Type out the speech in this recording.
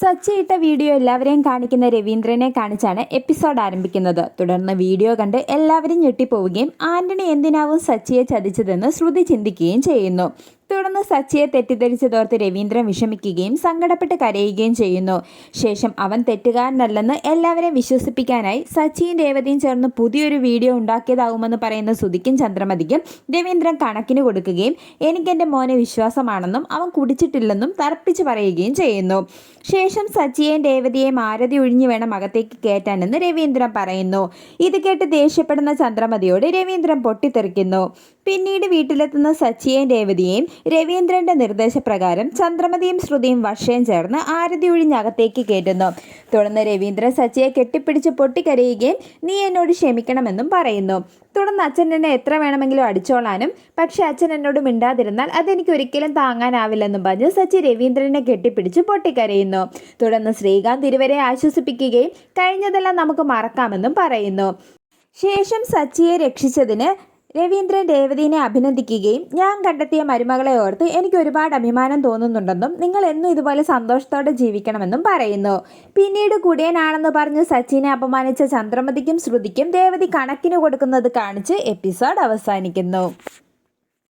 സച്ചി ഇട്ട വീഡിയോ എല്ലാവരെയും കാണിക്കുന്ന രവീന്ദ്രനെ കാണിച്ചാണ് എപ്പിസോഡ് ആരംഭിക്കുന്നത്. തുടർന്ന് വീഡിയോ കണ്ട് എല്ലാവരും ഞെട്ടിപ്പോവുകയും ആന്റണി എന്തിനാവും സച്ചിയെ ചതിച്ചതെന്ന് ശ്രുതി ചിന്തിക്കുകയും ചെയ്യുന്നു. തുടർന്ന് സച്ചിയെ തെറ്റിദ്ധരിച്ചതോർത്ത് രവീന്ദ്രൻ വിഷമിക്കുകയും സങ്കടപ്പെട്ട് കരയുകയും ചെയ്യുന്നു. ശേഷം അവൻ തെറ്റുകാരനല്ലെന്ന് എല്ലാവരെയും വിശ്വസിപ്പിക്കാനായി സച്ചിയും രേവതിയും ചേർന്ന് പുതിയൊരു വീഡിയോ ഉണ്ടാക്കിയതാവുമെന്ന് പറയുന്ന സുധിക്കും ചന്ദ്രമതിക്കും രവീന്ദ്രൻ കണക്കിന് കൊടുക്കുകയും എനിക്കെന്റെ മോനെ വിശ്വാസമാണെന്നും അവൻ കുടിച്ചിട്ടില്ലെന്നും തർപ്പിച്ച് പറയുകയും ചെയ്യുന്നു. ശേഷം സച്ചിയെയും രേവതിയെയും ആരതി ഒഴിഞ്ഞു വേണം അകത്തേക്ക് കയറ്റാനെന്ന് രവീന്ദ്രൻ പറയുന്നു. ഇത് കേട്ട് ദേഷ്യപ്പെടുന്ന ചന്ദ്രമതിയോട് രവീന്ദ്രൻ പൊട്ടിത്തെറിക്കുന്നു. പിന്നീട് വീട്ടിലെത്തുന്ന സച്ചിയെയും രേവതിയെയും രവീന്ദ്രന്റെ നിർദ്ദേശപ്രകാരം ചന്ദ്രമതിയും ശ്രുതിയും വർഷയും ചേർന്ന് ആരതി ഒഴിഞ്ഞകത്തേക്ക് കയറ്റുന്നു. തുടർന്ന് രവീന്ദ്രൻ സച്ചിയെ കെട്ടിപ്പിടിച്ച് പൊട്ടിക്കരയുകയും നീ എന്നോട് ക്ഷമിക്കണമെന്നും പറയുന്നു. തുടർന്ന് അച്ഛൻ എന്നെ എത്ര വേണമെങ്കിലും അടിച്ചോളാനും പക്ഷേ അച്ഛൻ എന്നോട് മിണ്ടാതിരുന്നാൽ അതെനിക്ക് ഒരിക്കലും താങ്ങാനാവില്ലെന്നും പറഞ്ഞ് സച്ചി രവീന്ദ്രനെ കെട്ടിപ്പിടിച്ച് പൊട്ടിക്കരയുന്നു. തുടർന്ന് ശ്രീകാന്ത് ഇരുവരെ ആശ്വസിപ്പിക്കുകയും കഴിഞ്ഞതെല്ലാം നമുക്ക് മറക്കാമെന്നും പറയുന്നു. ശേഷം സച്ചിയെ രക്ഷിച്ചതിന് രവീന്ദ്രൻ രേവതിനെ അഭിനന്ദിക്കുകയും ഞാൻ കണ്ടെത്തിയ മരുമകളെ ഓർത്ത് എനിക്ക് ഒരുപാട് അഭിമാനം തോന്നുന്നുണ്ടെന്നും നിങ്ങൾ എന്നും ഇതുപോലെ സന്തോഷത്തോടെ ജീവിക്കണമെന്നും പറയുന്നു. പിന്നീട് കുടിയനാണെന്ന് പറഞ്ഞ് സച്ചിനെ അപമാനിച്ച ചന്ദ്രമതിക്കും ശ്രുതിക്കും രേവതി കണക്കിന് കൊടുക്കുന്നത് കാണിച്ച് എപ്പിസോഡ് അവസാനിക്കുന്നു.